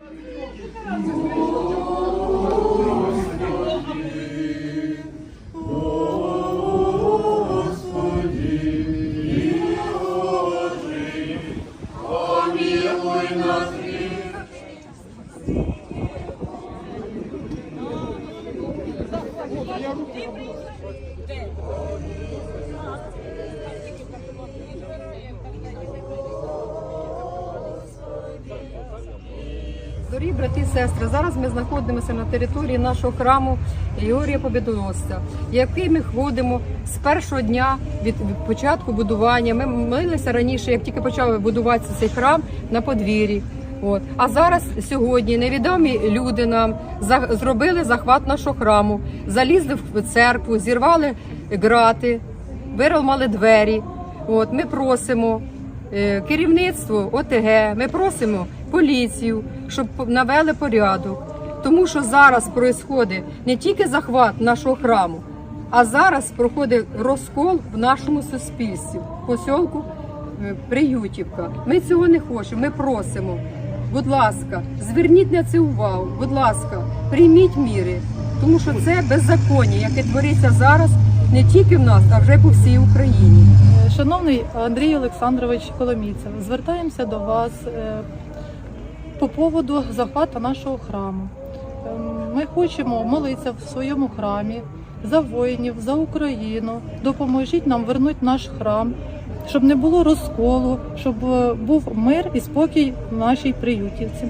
Ти прийшов? Де? Дорогі брати і сестри, зараз ми знаходимося на території нашого храму Георгія Побєдоносця, який ми ходимо з першого дня від, початку будування. Ми молилися раніше, як тільки почав будуватися цей храм на подвір'ї. От. А зараз сьогодні невідомі люди нам за- зробили захват нашого храму, залізли в церкву, зірвали грати, виламали двері. От. Ми просимо керівництво ОТГ, ми просимо поліцію, щоб навели порядок. Тому що зараз відбувається не тільки захват нашого храму, а зараз проходить розкол в нашому суспільстві, в посілку е, Приютівка. Ми цього не хочемо, ми просимо. Будь ласка, зверніть на це увагу. Будь ласка, прийміть міри, тому що це беззаконня, яке твориться зараз не тільки в нас, а вже по всій Україні. Шановний Андрій Олександрович Коломійцев, звертаємося до вас е, по поводу захвату нашого храму. Ем, Ми хочемо молитися в своєму храмі за воїнів, за Україну. Допоможіть нам вернути наш храм, щоб не було розколу, щоб е, був мир і спокій в нашій приютівці.